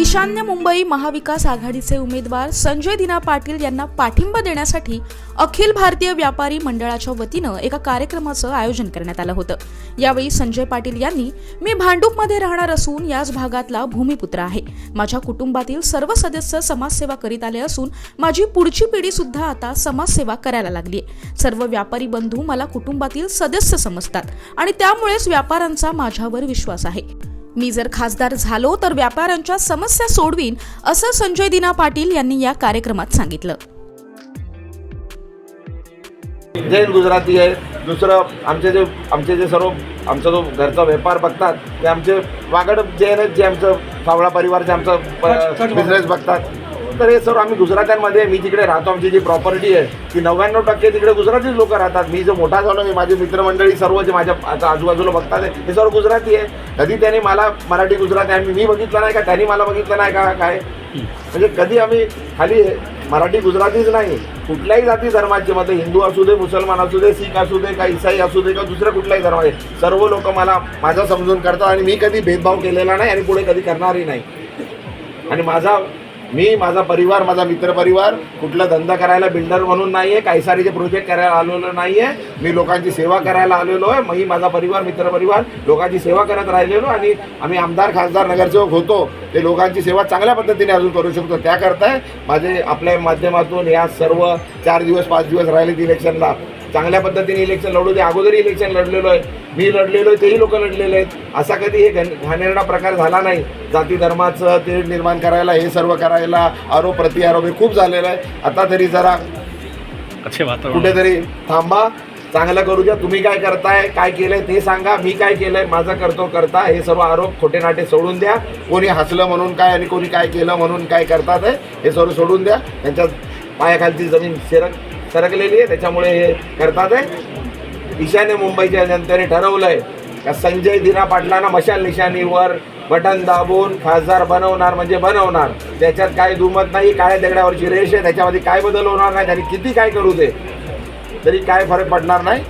ईशान्य मुंबई महाविकास आघाडीचे उमेदवार संजय दिना पाटील यांना पाठिंबा देण्यासाठी अखिल भारतीय व्यापारी मंडळाच्या वतीनं एका कार्यक्रमाचं आयोजन करण्यात आलं होतं. यावेळी संजय पाटील यांनी मी भांडूपमध्ये राहणार असून याच भागातला भूमिपुत्र आहे. माझ्या कुटुंबातील सर्व सदस्य समाजसेवा करीत आले असून माझी पुढची पिढी सुद्धा आता समाजसेवा करायला लागली सर्व व्यापारी बंधू मला कुटुंबातील सदस्य समजतात आणि त्यामुळेच व्यापाऱ्यांचा माझ्यावर विश्वास आहे. मी जर खासदार झालो तर व्यापाऱ्यांच्या समस्या सोडवीन असं संजय दिना पाटील यांनी या कार्यक्रमात सांगितलं. जैन गुजराती आहे. दुसरं आमचे जे आमचे जे सर्व आमचा जो घरचा व्यापार बघतात ते आमचे वागड जैन आहेत जे आमचं सावळा परिवारचे आमचं बिझनेस बघतात. तर हे सर्व आम्ही गुजरात्यांमध्ये मी जिकडे राहतो आमची जी प्रॉपर्टी आहे ती नव्याण्णव टक्के तिकडे गुजरातीच लोक राहतात. मी जो मोठा झालो मी माझी मित्रमंडळी सर्व जे माझ्या आता आजूबाजूला बघतात हे सर्व गुजराती आहे. कधी त्यांनी मला मराठी गुजराती आहे मी बघितलं नाही का? त्यांनी मला बघितलं नाही का? काय? म्हणजे कधी आम्ही खाली मराठी गुजरातीच नाही. कुठल्याही जाती धर्माचे मग हिंदू असू दे मुसलमान असू दे शीख असू दे का इसाई असू दे का दुसऱ्या कुठल्याही धर्माचे सर्व लोक मला माझा समजून करतात आणि मी कधी भेदभाव केलेला नाही आणि पुढे कधी करणारही नाही. आणि माझा मी माझा परिवार माझा मित्रपरिवार कुठला धंदा करायला बिल्डर म्हणून नाही आहे काहीसारीचे प्रोजेक्ट करायला आलेलो नाही आहे मी लोकांची सेवा करायला आलेलो आहे. मी माझा परिवार मित्रपरिवार लोकांची सेवा करत राहिलेलो आणि आम्ही आमदार खासदार नगरसेवक होतो. ते लोकांची सेवा चांगल्या पद्धतीने अजून करू शकतो. त्याकरताय माझे आपल्या माध्यमातून या सर्व चार दिवस पाच दिवस राहिले इलेक्शनला. चांगल्या पद्धतीने इलेक्शन लढू दे. अगोदर इलेक्शन लढलेलो आहे. मी लढलेलो आहे तेही लोक लढलेले आहेत. असा कधी हे घन घाणेरडा प्रकार झाला नाही. जाती धर्माचं ते निर्माण करायला हे सर्व करायला आरोप प्रतिआरोप हे खूप झालेलं आहे. आता तरी जरा कुठेतरी थांबा. चांगलं करू द्या. तुम्ही काय करताय काय केलंय ते सांगा. मी काय केलंय माझं करतो करता. हे सर्व आरोप खोटे नाटे सोडून द्या. कोणी हसलं म्हणून काय आणि कोणी काय केलं म्हणून काय करतात हे सर्व सोडून द्या. त्यांच्या पायाखालची जमीन सरक सरकलेली आहे. त्याच्यामुळे हे करतात आहे. ईशान्य मुंबईच्या जनतेने ठरवलंय का संजय दिना पाटलांना मशाल निशाणीवर बटन दाबून खासदार बनवणार म्हणजे बनवणार. त्याच्यात काय दुमत नाही काळ्या दगडावरची रेष आहे. त्याच्यामध्ये काय बदल होणार नाही? त्यांनी किती काय करू दे? तरी काय फरक पडणार नाही.